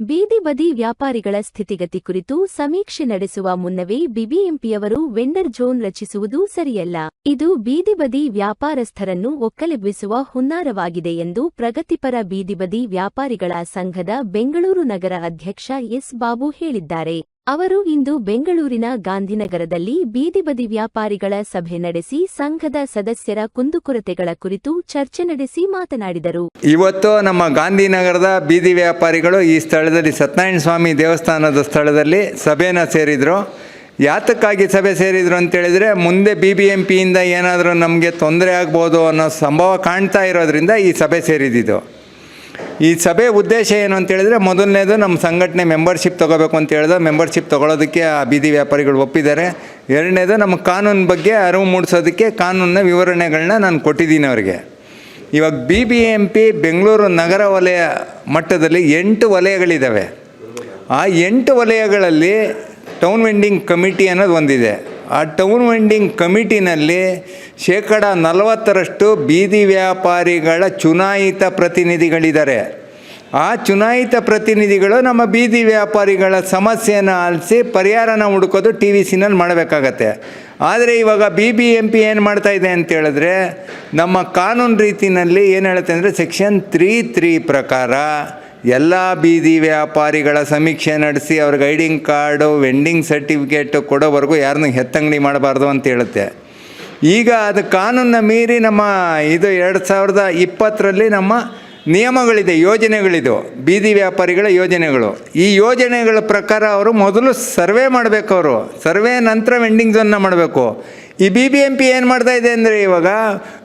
ಬೀದಿ ಬದಿ ವ್ಯಾಪಾರಿಗಳ ಸ್ಥಿತಿಗತಿ ಕುರಿತು ಸಮೀಕ್ಷೆ ನಡೆಸುವ ಮುನ್ನವೇ ಬಿಬಿಎಂಪಿಯವರು ವೆಂಡರ್ ಝೋನ್ ರಚಿಸುವುದು ಸರಿಯಲ್ಲ. ಇದು ಬೀದಿ ಬದಿ ವ್ಯಾಪಾರಸ್ಥರನ್ನು ಒಕ್ಕಲೆಬ್ಬಿಸುವ ಹುನ್ನಾರವಾಗಿದೆ ಎಂದು ಪ್ರಗತಿಪರ ಬೀದಿ ಬದಿ ವ್ಯಾಪಾರಿಗಳ ಸಂಘದ ಬೆಂಗಳೂರು ನಗರ ಅಧ್ಯಕ್ಷ ಎಸ್ ಬಾಬು ಹೇಳಿದ್ದಾರೆ. ಅವರು ಇಂದು ಬೆಂಗಳೂರಿನ ಗಾಂಧಿನಗರದಲ್ಲಿ ಬೀದಿಬದಿ ವ್ಯಾಪಾರಿಗಳ ಸಭೆ ನಡೆಸಿ ಸಂಘದ ಸದಸ್ಯರ ಕುಂದುಕೊರತೆಗಳ ಕುರಿತು ಚರ್ಚೆ ನಡೆಸಿ ಮಾತನಾಡಿದರು. ಇವತ್ತು ನಮ್ಮ ಗಾಂಧಿನಗರದ ಬೀದಿ ವ್ಯಾಪಾರಿಗಳು ಈ ಸ್ಥಳದಲ್ಲಿ ಸತ್ಯನಾರಾಯಣ ಸ್ವಾಮಿ ದೇವಸ್ಥಾನದ ಸ್ಥಳದಲ್ಲಿ ಸಭೆನ ಸೇರಿದರು. ಯಾತಕ್ಕಾಗಿ ಸಭೆ ಸೇರಿದರು ಅಂತೇಳಿದರೆ ಮುಂದೆ ಬಿ ಬಿ ಎಂ ಪಿಯಿಂದ ಏನಾದರೂ ನಮಗೆ ತೊಂದರೆ ಆಗ್ಬೋದು ಅನ್ನೋ ಸಂಭವ ಕಾಣ್ತಾ ಇರೋದ್ರಿಂದ ಈ ಸಭೆ ಸೇರಿದ್ದು ಈ ಸಭೆ ಉದ್ದೇಶ ಏನು ಅಂತ ಹೇಳಿದ್ರೆ ಮೊದಲನೇದು ನಮ್ಮ ಸಂಘಟನೆ ಮೆಂಬರ್ಶಿಪ್ ತೊಗೋಬೇಕು ಅಂತ ಹೇಳಿದ್ರೆ ಮೆಂಬರ್ಶಿಪ್ ತೊಗೊಳೋದಕ್ಕೆ ಆ ಬೀದಿ ವ್ಯಾಪಾರಿಗಳು ಒಪ್ಪಿದ್ದಾರೆ. ಎರಡನೇದು ನಮ್ಮ ಕಾನೂನು ಬಗ್ಗೆ ಅರಿವು ಮೂಡಿಸೋದಕ್ಕೆ ಕಾನೂನಿನ ವಿವರಣೆಗಳನ್ನ ನಾನು ಕೊಟ್ಟಿದ್ದೀನಿ ಅವರಿಗೆ. ಇವಾಗ B B M P Bengaluru ನಗರ ವಲಯ ಮಟ್ಟದಲ್ಲಿ ಎಂಟು ವಲಯಗಳಿದ್ದಾವೆ. ಆ ಎಂಟು ವಲಯಗಳಲ್ಲಿ ಟೌನ್ ವೆಂಡಿಂಗ್ ಕಮಿಟಿ ಅನ್ನೋದು ಒಂದಿದೆ. ಆ ಟೌನ್ ವೆಂಡಿಂಗ್ ಕಮಿಟಿನಲ್ಲಿ ಶೇಕಡ ನಲವತ್ತರಷ್ಟು ಬೀದಿ ವ್ಯಾಪಾರಿಗಳ ಚುನಾಯಿತ ಪ್ರತಿನಿಧಿಗಳಿದ್ದಾರೆ. ಆ ಚುನಾಯಿತ ಪ್ರತಿನಿಧಿಗಳು ನಮ್ಮ ಬೀದಿ ವ್ಯಾಪಾರಿಗಳ ಸಮಸ್ಯೆಯನ್ನು ಆಲಿಸಿ ಪರಿಹಾರನ ಹುಡುಕೋದು ಟಿ ವಿ ಸಿನಲ್ಲಿ ಮಾಡಬೇಕಾಗತ್ತೆ. ಆದರೆ ಇವಾಗ ಬಿ ಬಿ ಎಂ ಪಿ ಏನು ಮಾಡ್ತಾ ಇದೆ ಅಂತ ಹೇಳಿದ್ರೆ ನಮ್ಮ ಕಾನೂನು ರೀತಿಯಲ್ಲಿ ಏನು ಹೇಳುತ್ತೆ ಅಂದರೆ ಸೆಕ್ಷನ್ ತ್ರೀ ತ್ರೀ ಪ್ರಕಾರ ಎಲ್ಲ ಬೀದಿ ವ್ಯಾಪಾರಿಗಳ ಸಮೀಕ್ಷೆ ನಡೆಸಿ ಅವ್ರ ಗೈಡಿಂಗ್ ಕಾರ್ಡು, ವೆಂಡಿಂಗ್ ಸರ್ಟಿಫಿಕೇಟು ಕೊಡೋವರೆಗೂ ಯಾರನ್ನೂ ಹೆತ್ತಂಗಡಿ ಮಾಡಬಾರ್ದು ಅಂತ ಹೇಳುತ್ತೆ. ಈಗ ಅದು ಕಾನೂನನ್ನ ಮೀರಿ ನಮ್ಮ ಇದು ಎರಡು ಸಾವಿರದ ಇಪ್ಪತ್ತರಲ್ಲಿ ನಮ್ಮ ನಿಯಮಗಳಿದೆ, ಯೋಜನೆಗಳಿದು, ಬೀದಿ ವ್ಯಾಪಾರಿಗಳ ಯೋಜನೆಗಳು. ಈ ಯೋಜನೆಗಳ ಪ್ರಕಾರ ಅವರು ಮೊದಲು ಸರ್ವೆ ಮಾಡಬೇಕು ಅವರು. ಸರ್ವೆ ನಂತರ ವೆಂಡಿಂಗ್ ಝೋನ್ನ ಮಾಡಬೇಕು. ಈ ಬಿ ಬಿ ಎಂ ಪಿ ಏನು ಮಾಡ್ತಾ ಇದೆ ಅಂದರೆ ಇವಾಗ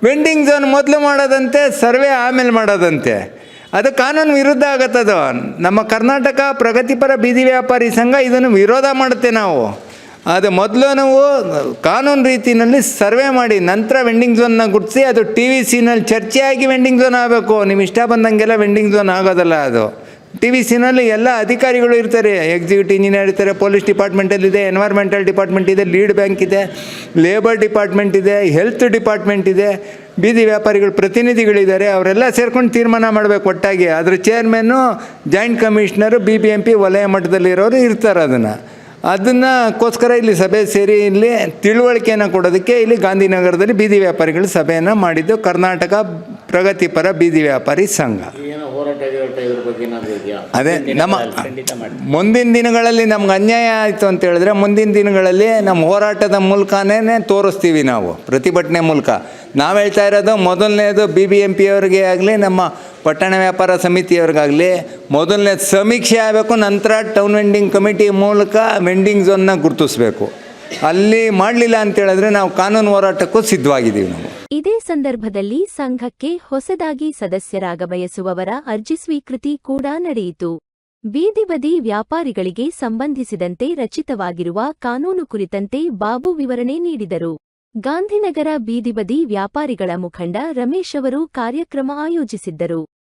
ವೆಂಡಿಂಗ್ ಝೋನ್ ಮೊದಲು ಮಾಡೋದಂತೆ, ಸರ್ವೆ ಆಮೇಲೆ ಮಾಡೋದಂತೆ. ಅದು ಕಾನೂನು ವಿರುದ್ಧ ಆಗತ್ತದು. ನಮ್ಮ ಕರ್ನಾಟಕ ಪ್ರಗತಿಪರ ಬೀದಿ ವ್ಯಾಪಾರಿ ಸಂಘ ಇದನ್ನು ವಿರೋಧ ಮಾಡುತ್ತೆ ನಾವು. ಅದು ಮೊದಲು ನಾವು ಕಾನೂನು ರೀತಿಯಲ್ಲಿ ಸರ್ವೆ ಮಾಡಿ, ನಂತರ ವೆಂಡಿಂಗ್ ಝೋನ್ನ ಗುರ್ತಿಸಿ ಅದು ಟಿ ವಿ ಸಿನಲ್ಲಿ ಚರ್ಚೆಯಾಗಿ ವೆಂಡಿಂಗ್ ಝೋನ್ ಆಗಬೇಕು. ನಿಮ್ಮ ಇಷ್ಟ ಬಂದಂಗೆಲ್ಲ ವೆಂಡಿಂಗ್ ಝೋನ್ ಆಗೋದಲ್ಲ ಅದು. ಟಿ ವಿ ಸಿನಲ್ಲಿ ಎಲ್ಲ ಅಧಿಕಾರಿಗಳು ಇರ್ತಾರೆ. ಎಕ್ಸಿಕ್ಯೂಟಿವ್ ಇಂಜಿನಿಯರ್ ಇರ್ತಾರೆ ಪೊಲೀಸ್ ಡಿಪಾರ್ಟ್ಮೆಂಟಲ್ಲಿದೆ ಎನ್ವೈರ್ಮೆಂಟಲ್ ಡಿಪಾರ್ಟ್ಮೆಂಟ್ ಇದೆ ಲೀಡ್ ಬ್ಯಾಂಕ್ ಇದೆ ಲೇಬರ್ ಡಿಪಾರ್ಟ್ಮೆಂಟ್ ಇದೆ ಹೆಲ್ತ್ ಡಿಪಾರ್ಟ್ಮೆಂಟ್ ಇದೆ, ಬೀದಿ ವ್ಯಾಪಾರಿಗಳು, ಪ್ರತಿನಿಧಿಗಳಿದ್ದಾರೆ. ಅವರೆಲ್ಲ ಸೇರ್ಕೊಂಡು ತೀರ್ಮಾನ ಮಾಡಬೇಕು ಒಟ್ಟಾಗಿ. ಅದರ ಚೇರ್ಮನ್ನು joint commissioner B B M P ವಲಯ ಮಟ್ಟದಲ್ಲಿರೋರು ಇರ್ತಾರೆ ಅದನ್ನು. ಅದನ್ನಕ್ಕೋಸ್ಕರ ಇಲ್ಲಿ ಸಭೆ ಸೇರಿ ಇಲ್ಲಿ ತಿಳುವಳಿಕೆಯನ್ನು ಕೊಡೋದಕ್ಕೆ ಇಲ್ಲಿ ಗಾಂಧಿನಗರದಲ್ಲಿ ಬೀದಿ ವ್ಯಾಪಾರಿಗಳು ಸಭೆಯನ್ನು ಮಾಡಿದ್ದು ಕರ್ನಾಟಕ ಪ್ರಗತಿಪರ ಬೀದಿ ವ್ಯಾಪಾರಿ ಸಂಘ ಏನೋ ಹೋರಾಟ ಗಿರಾಟ ಇದ್ರ ಬಗ್ಗೆ ಏನಾದ್ರು ಇದೆಯಾ ಅದೇ ನಮ್ಮ ಮುಂದಿನ ದಿನಗಳಲ್ಲಿ ನಮ್ಗೆ ಅನ್ಯಾಯ ಆಯಿತು ಅಂತ ಹೇಳಿದ್ರೆ ಮುಂದಿನ ದಿನಗಳಲ್ಲಿ ನಮ್ಮ ಹೋರಾಟದ ಮೂಲಕನೇ ತೋರಿಸ್ತೀವಿ ನಾವು ಪ್ರತಿಭಟನೆ ಮೂಲಕ. ನಾವು ಹೇಳ್ತಾ ಇರೋದು ಮೊದಲನೇದು ಬಿ ಬಿ ಎಂ ಪಿಯವ್ರಿಗೆ ಆಗಲಿ ನಮ್ಮ ಪಟ್ಟಣ ವ್ಯಾಪಾರ ಸಮಿತಿಯವ್ರಿಗಾಗಲಿ ಮೊದಲನೇದು ಸಮೀಕ್ಷೆ ಆಗಬೇಕು ನಂತರ ಟೌನ್ ವೆಂಡಿಂಗ್ ಕಮಿಟಿ ಮೂಲಕ ವೆಂಡಿಂಗ್ ಝೋನ್ನ ಗುರುತಿಸ್ಬೇಕು. ಅಲ್ಲಿ ಮಾಡಲಿಲ್ಲ ಅಂತೇಳಿದ್ರೆ ನಾವು ಕಾನೂನು ಹೋರಾಟಕ್ಕೂ ಸಿದ್ಧವಾಗಿದ್ದೀವಿ ನಾವು. ಇದೇ ಸಂದರ್ಭದಲ್ಲಿ ಸಂಘಕ್ಕೆ ಹೊಸದಾಗಿ ಸದಸ್ಯರಾಗ ಬಯಸುವವರ ಅರ್ಜಿ ಸ್ವೀಕೃತಿ ಕೂಡ ನಡೆಯಿತು. ಬೀದಿಬದಿ ವ್ಯಾಪಾರಿಗಳಿಗೆ ಸಂಬಂಧಿಸಿದಂತೆ ರಚಿತವಾಗಿರುವ ಕಾನೂನು ಕುರಿತಂತೆ ಬಾಬು ವಿವರಣೆ ನೀಡಿದರು. ಗಾಂಧಿನಗರ ಬೀದಿಬದಿ ವ್ಯಾಪಾರಿಗಳ ಮುಖಂಡ ರಮೇಶ್ ಅವರು ಕಾರ್ಯಕ್ರಮ ಆಯೋಜಿಸಿದ್ದರು.